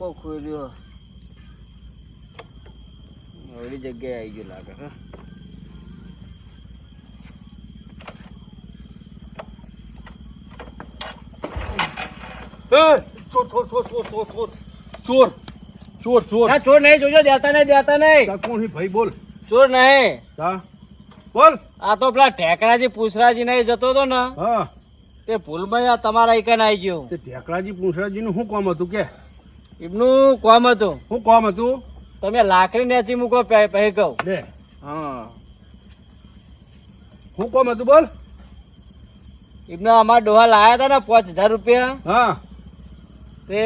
આ ખોલ્યો. ઓલી જગ્યાએ આવી ગયું લાગે હા. ચોર ચોર ચોર ચોર ચોર ચોર. ચોર ચોર ચોર. ના ચોર નહીં જોજો દેતા નહીં દેતા નહીં. કોણ ભાઈ બોલ. ચોર નહીં. હા બોલ. આ તો પેલા ઠેકરાજી પૂછરાજી નહીં જતો તો ને. હા. તે ભૂલમાં તમારા એકન આવી ગયો. તે ઢેકરાજી પૂછરાજી નું શું કામ હતું કે? એમનું કોમ હતું. શું કોમ હતું? તમે લાકડી નેચી મૂકો પે પે કહું. લે. હા. શું કોમ હતું બોલ? એમને અમારા ડોહા લાયા હતા ને પાંચ હજાર રૂપિયા. હા. તે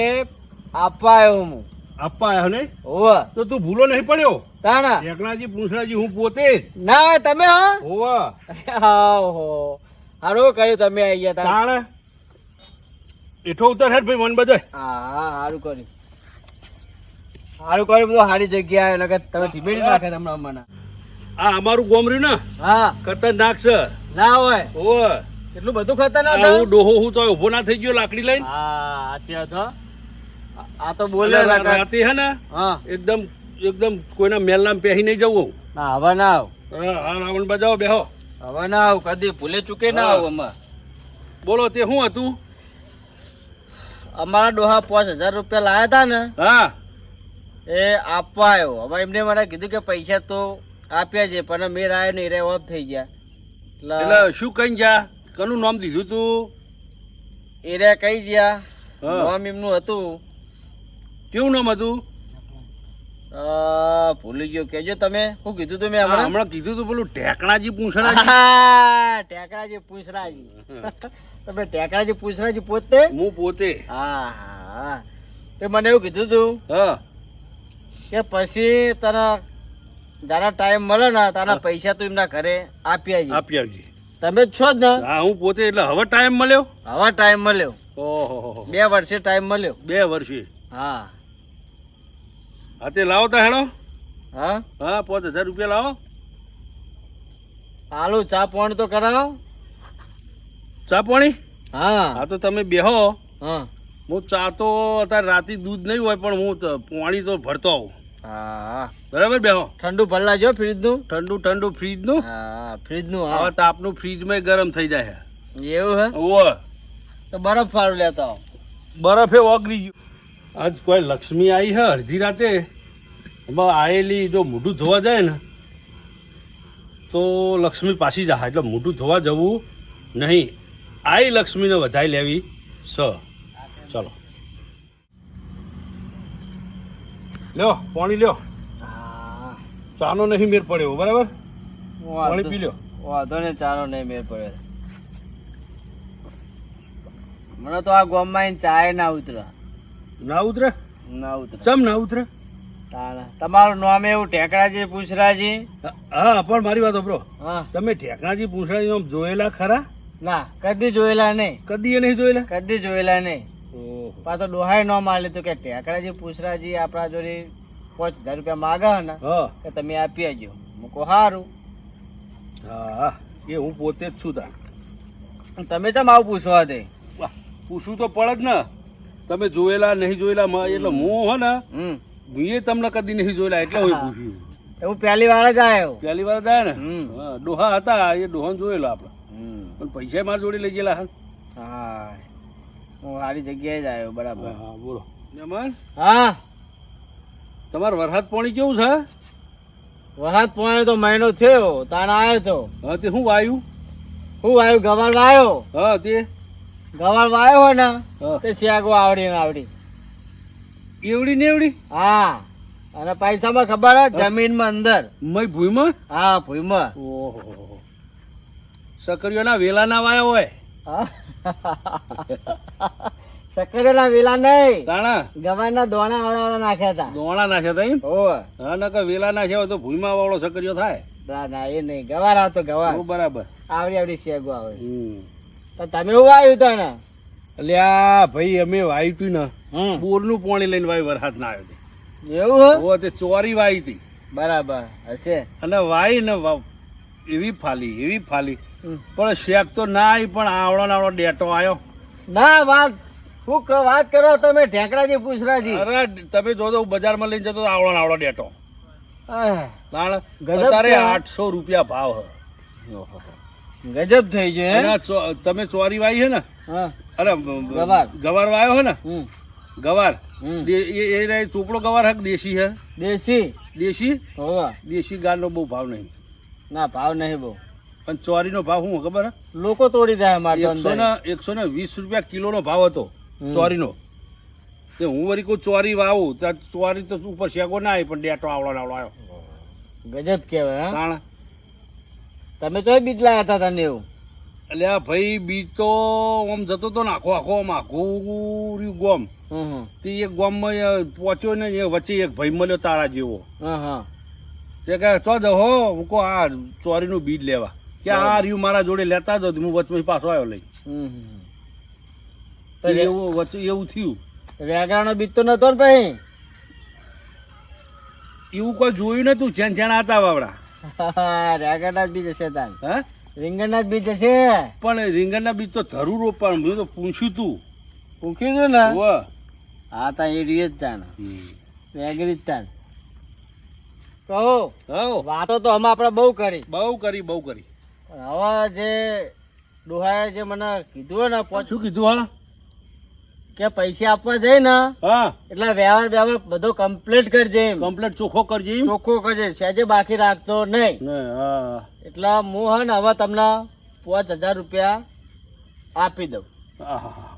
આપવા આવ્યો હું. આપવા આવ્યો ને હોવ. તો તું ભૂલો નહીં પડ્યો? તાના એકનાજી પૂંછરાજી હું પોતે ના હોય તમે હા. હોવા. હો. સારું કર્યું તમે આવી ગયા તા તાણે. એઠો ઉતર હેઠ ભાઈ મન બધે હા હા સારું કર્યું. સારું કર્યું બધું સારી જગ્યા એટલે તમે ઢીમેડી નાખે તમને મને આ અમારું ગોમ રહ્યું ને? હા. ખતરનાક છે ના હોય. ઓવે એટલું બધું ખતરનાક હું ડોહો હું તો ઊભો ના થઈ ગયો લાકડી લઈને. હા અત્યારે તો આ- તો બોલે રાતે હે ને હા. એકદમ એકદમ કોઈના મેલનામ પહેરી નહીં જવું. ના હવે ના આવ. હા હા રાવણ બજાવો બેહો. હવે ના આવ કદી ભૂલે ચૂકે ના આવ અમાર બોલો તે શું હતું? અમારા ડોહા પાંચ હજાર રૂપિયા લાયા હતા ને. હા. એ આપવા આવ્યો હવે એમને મને કીધું કે પૈસા તો આપ્યા છે પણ મેર આવ્યો નહીં રે ઓફ થઈ ગયા. એટલે શું કઈ જા? કનું નામ દીધું તું? એ રે કઈ ગયા. નામ એમનું હતું. કેવું નામ હતું? ભૂલી ગયો. કેજો તમે. શું કીધું તું મેં હમણાં? હમણાં કીધું તું પેલું ટેકણાજી પૂંછડાજી. ટેકરાજી પૂછરાજી તમે ટેકરાજી પૂછરાજી પોતે? હું પોતે. હા હા. તે મને એવું કીધું તું હા. કે પછી તને જારા ટાઈમ મળે ને તારા પૈસા તું એમના ઘરે આપી આવજે. આપી આવજે. તમે જ છો જ ને? હા હું પોતે એટલે હવે ટાઈમ મળ્યો? હવે ટાઈમ મળ્યો. ઓહો બે વર્ષે ટાઈમ મળ્યો. બે વર્ષે? હા. હા તે લાવો તા હેડો. હા? હા પાંચ હજાર રૂપિયા લાવો. આલુ ચા પોણ તો કરાવો. ચા પાણી? હા. હા તો તમે બેહો. હા. હું ચા તો અત્યારે રાતે દૂધ નહીં હોય પણ હું પાણી તો ભરતો આવું. હા. બરાબર બેહો. ઠંડુ ભરલા જો ફ્રીજનું ઠંડુ ઠંડુ ફ્રીજનું? હા ફ્રીજનું હવે નું તાપનું ફ્રીજમાં ગરમ થઈ જાય એવું હે? ઓ તો બરફ ફાળું લેતા આવો. બરફે ઓગળી ગયું. આજ કોઈ લક્ષ્મી આવી હે અડધી રાતે? એમાં આવેલી જો મોઢું ધોવા જાય ને તો લક્ષ્મી પાછી જાય. એટલે મોઢું ધોવા જવું નહીં. આઈ લક્ષ્મીને વધાઈ લેવી સ. ચલો. લ્યો પાણી લ્યો. ચાનો નહીં મેર પડ્યો બરાબર? પાણી પી લ્યો. વાંધો ને ચાનો નહીં મેળ પડે. મને તો આ ગોમમાં ચાય ના ઉતરે. ના ઉતરે? ના ઉતરે. ચમ ના ઉતરે. તમારું નામ એવું ટેકરાજી પૂછરાજી હા પણ મારી વાત બ્રો હા. તમે ઠેકણાજી પૂછરાજી જોયેલા ખરા? ના કદી જોયેલા નહીં. કદી નહીં જોયેલા? કદી જોયેલા નહીં. પાછો ડોહાય ન તો કે ટેકરાજી પૂછરાજી આપણા જોડે પાંચ હજાર રૂપિયા માગા ને કે તમે આપી આવજો મૂકો સારું હા એ હું પોતે જ છું તા. તમે ચમ આવું પૂછવા દે પૂછવું તો પડે જ ને. તમે જોયેલા નહીં જોયેલા એટલે હું હો ને મેં તમને કદી નહીં જોયેલા એટલે હું પૂછ્યું. એવું પહેલી વાર જ આવ્યો પહેલી વાર જાય ને? હમ. ડોહા હતા એ ડોહાને જોયેલો આપણે. પણ પૈસા મારા જોડે લઈ ગયેલા હા. હા સારી જગ્યાએ જ આવ્યો બરાબર. હા બોલો. નમન હા? તમારે વરસાદ પાણી કેવું છે? વરસાદ પાણી તો મહિનો થયો તાણ આવ્યો તો. હા તે શું વાયું? શું વાયું? ગવાર વાયો હા તે? ગવાર વાયો હોય ને હા. તે શિયાગો આવડી ને આવડી. એવડી ને એવડી? હા. અને પૈસામાં ખબર હે જમીનમાં અંદર. મય ભૂઈમાં? હા ભૂઈમાં. ઓહો. સકરીઓના વેલાના વાયા હોય. હા. સક્કરેલા વેલા નહીં. તાણા? ગવારના દોણા આવડા આવડા નાખ્યા હતા. દોણા નાખ્યા તા એમ? ઓવે. હા નકર વેલા નાખ્યા હોય તો ભૂઈમાં વાળો સકરીઓ થાય. ના ના એ નહીં. ગવાર તો ગવાર. બરાબર. આવડી આવડી શેગો આવે. તો તમે એવું આવ્યું તો ને? એટલે ભાઈ અમે વાયું તું ને બોરનું પાણી લઈને વાય વરસાદ ના આવ્યો એવું હે? તે ચોરી વાઈ હતી. બરાબર હશે. અને વાઈ ને એવી ફાલી એવી ફાલી. પણ શેક તો ના આવી પણ આવડો ને આવડો ડેટો આવ્યો ના વાત હું વાત કરો તમે ઢેકડાજી પૂછરાજી અરે તમે જો તો બજારમાં લઈને જતો આવડો ને આવડો ડેટો. તારે આઠસો રૂપિયા ભાવ હ. ગજબ થઈ ગયો તમે ચોરી વાઈ છે ને? અરે ગવાર. વાયો હે ને? ગવાર. એ એ ચોપડો ગવાર હક દેશી હે? દેશી. દેશી? દેશી ગારનો બહુ ભાવ નહીં. ના ભાવ નહીં બહુ. પણ ચોરીનો ભાવ શું ખબર લોકો તોડી રહ્યા મારે એકસો ને એકસો ને વીસ રૂપિયા કિલોનો ભાવ હતો ચોરીનો. તે હું વરી કોઈ ચોરી વાવું ત્યાં ચોરી તો ઉપર શેકો ના આવી પણ ડેટો આવડો આવડો આવ્યો. ગજબ કહેવાય હા? તમે તો બીજ લાયા હતા તને એવું? એટલે આ ભાઈ બીજ તો આમ જતો તો ને આખો આખો આમ આખું રહ્યું ગોમ તે એક ગોમમાં પહોંચ્યો ને એ વચ્ચે એક ભાઈ મળ્યો તારા જેવો. હા હા. તે કહે તો જ હો હું કહો આ ચોરીનું બીજ લેવા. કે આ રહ્યું મારા જોડે લેતા જ હું વચમાં પાછો આવ્યો લઈ. તો તે એવું વચ્ચે એવું થયું. વેગડાનો બીજ તો નતો ને ભાઈ? એવું કોઈ જોયું નતું? જેન છેન હતા બાબડા રેગડના જ બીજ હશે તાન. હા? રીંગણના જ બીજ હશે પણ રીંગણના બીજ તો ધરું રોપવાનું મેં તો પૂછ્યું તું. પૂછ્યું હતું ને. હા તા એ રીએ જ તાન. વેગરી જ તાન. કહો. વાતો તો અમે આપણે બહુ કરી. બહુ કરી બહુ કરી. પણ હવે જે ડોહાએ જે મને કીધું ને પોચ શું કીધું હા? કે પૈસા આપવા જઈ ને હા. એટલે વ્યવહાર વ્યવહાર બધો કમ્પ્લીટ કરજે. કમ્પ્લેટ ચોખ્ખો કરજે? ચોખ્ખું કરજે સેજે બાકી રાખતો નહીં. હા. એટલે હું હે ને હવે તમને પાંચ હજાર રૂપિયા આપી દઉં.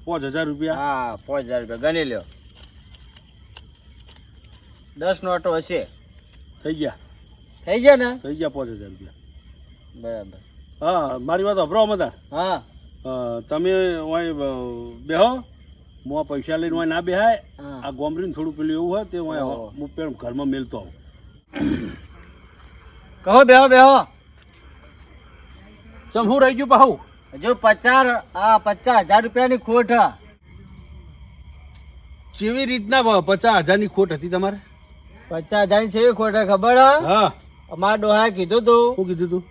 પાંચ હજાર રૂપિયા? હા પાંચ હજાર રૂપિયા. ગણી લ્યો. દસ નોટો હશે. થઈ ગયા. થઈ ગયા ને? થઈ ગયા પાંચ હજાર રૂપિયા. બરાબર. હા મારી વાત અભરો બધા હા. તમે અહીં બેહો. મો પૈસા લઈને અહીં ના બેહાય. આ ગોમરીને થોડું પેલું એવું હોય તે. હું. પેલું ઘરમાં મેલતો આવું. કહો બેહો બેહો. ચમ હું રહી ગયું પાહું? જો પચાસ આ પચાસ હજાર રૂપિયાની ખોટ. કેવી રીતના પચાસ હજારની ખોટ હતી તમારે? પચાસ હજારની છે ખોટ ખબર હે? હા. અમારા ડોહાએ કીધું તું. શું કીધું તું?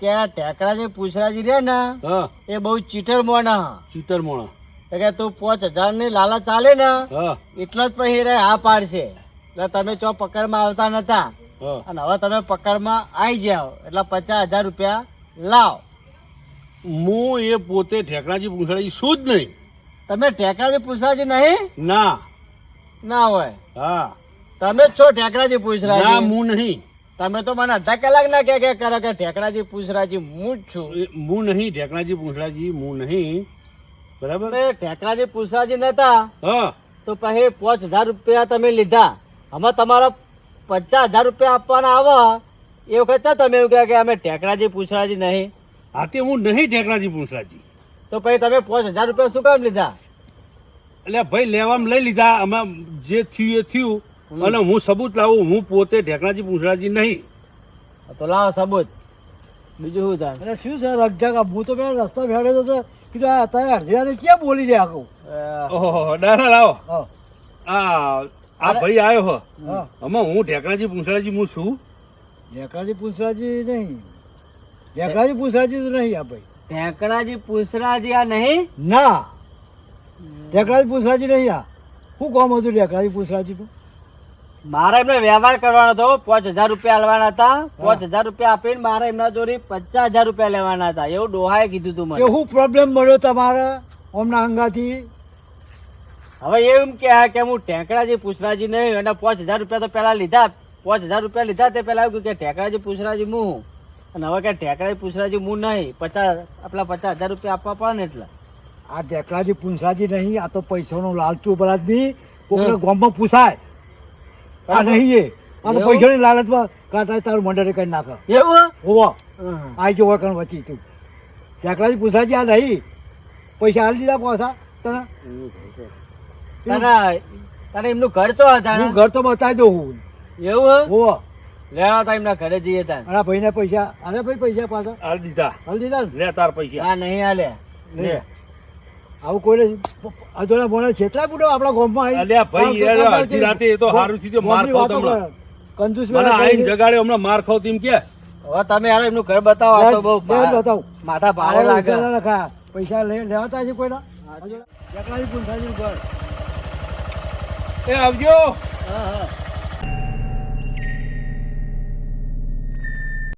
કે આ ટેકરા જે પૂછરાજી રે ને હા. એ બહુ ચીટર મોણા. ચીટર મોણા. કે તું પાંચ હજારની લાલા ચાલે ને એટલા જ પછી રે હા પાડશે. એટલે તમે ચો પકડમાં આવતા નતા. અને હવે તમે પકડમાં આવી જાઓ એટલે પચાસ હજાર રૂપિયા લાવ. હું એ પોતે ઠેકણાજી પૂંછડી શું જ નહીં. તમે ટેકરાજી પૂછરાજી નહીં? ના. ના હોય. હા. તમે છો ટેકરાજી ના પૂછરાજી હું નહીં. તમે તો મને અડધા કલાક ના કે કે કરો કે ઢેકણાજી પૂછરાજી હું જ છું. હું નહીં ઢેકણાજી પૂંછડાજી હું નહીં. બરાબર? ઢેકણાજી પૂછરાજી નતા. હા. તો પછી પાંચ હજાર રૂપિયા તમે લીધા. અમે તમારા પચાસ હજાર રૂપિયા આપવાના આવે. એ વખત તમે એવું કહે કે અમે ટેકરાજી પૂછરાજી નહીં. હા તે હું નહીં ઢેકણાજી પૂંછડાજી. તો પછી તમે પાંચ હજાર રૂપિયા શું કામ લીધા? એટલે ભાઈ લેવામાં લઈ લીધા. અમે જે થયું એ થયું. અને હું સબૂત લાવું હું પોતે ઢેકણાજી પૂંછડાજી નહીં. તો લાવો સબૂત. બીજું શું થાય? અરે શું છે રગજગ હું તો પેલા રસ્તા ભેળેલો તો કીધું આ તારે અડધી રાતે ક્યાં બોલી રહ્યા કહું? ઓહો દાદા લાવો. હા. આ આ ભાઈ આવ્યો હો. હા. આમાં હું ઢેકણાજી પૂંછડાજી હું છું ઢેકણાજી પૂંછડાજી નહીં. ઢેકણાજી પૂંછડાજી તો નહીં આ ભાઈ. ઢેકણાજી પૂંછડાજી આ નહીં? ના. ઢેકણાજી પૂંછડાજી નહીં આ. શું કોમ હતું ઢેકણાજી પૂંછડાજી તો? મારે એમને વ્યવહાર કરવાનો હતો પાંચ હજાર રૂપિયા લેવાના હતા. પાંચ હજાર રૂપિયા આપીને મારે એમના જોડે પચાસ હજાર રૂપિયા લેવાના હતા. એવું ડોહાએ કીધું તું મને. શું પ્રોબ્લેમ મળ્યો તમારે ઓમના અંગાથી હવે એમ કે કે હું ટેકરાજી પૂછરાજી નહીં અને પાંચ હજાર રૂપિયા તો પહેલા લીધા. પાંચ હજાર રૂપિયા લીધા તે પેલા આવ્યું કે ટેકરાજી પૂછરાજી હું અને હવે કે ટેકરાજી પૂછરાજી હું નહીં. પચાસ આપણા પચાસ હજાર રૂપિયા આપવા પડે ને એટલે. આ ઢેકરાજી પૂછરાજી નહીં આ તો પૈસાનો લાલચું કોકને હમ. ગામમાં પૂછાય. આ નહીં એ આ તો? પૈસાની લાલચમાં કાંટા તારું મંડળે કઈ નાખે. એવું? હોવા. હં. આઈ જો વળકણ વચ્ચી તું. ઢેકરાજી પૂછાજી આ નહીં. પૈસા હાલ દીધા પાછા તને? તારા તારે એમનું ઘર તો હતા હું ઘર તો બતાવી દઉં હું. એવું? હોવા. લેવા તા એમના ઘરે જઈએ તા અરે આ ભાઈને પૈસા અરે ભાઈ પૈસા પાછા? હાલ દીધા. હાલી દીધા લે તાર પૈસા. હા નહીં હાલે લે. આવું કોઈને અજોડા ભોણા છેતરા બુડો આપણા ગામમાં અલ્યા ભાઈ, યાર, અડધી રાતે એ તો હારું થયું તે માર ખાવ તમને. કંજૂસ મને આઈને જગાડે હમણાં માર ખાવ તેમ કે. હવે તમે યાર એમનું ઘર બતાવો આ તો બહુ લે, માથા ભારે લાગે. રખા. પૈસા લઈ લેવાતા છે કોઈના? ટેકરાજી પૂછાજી ઘર એ આવજો. હા હા.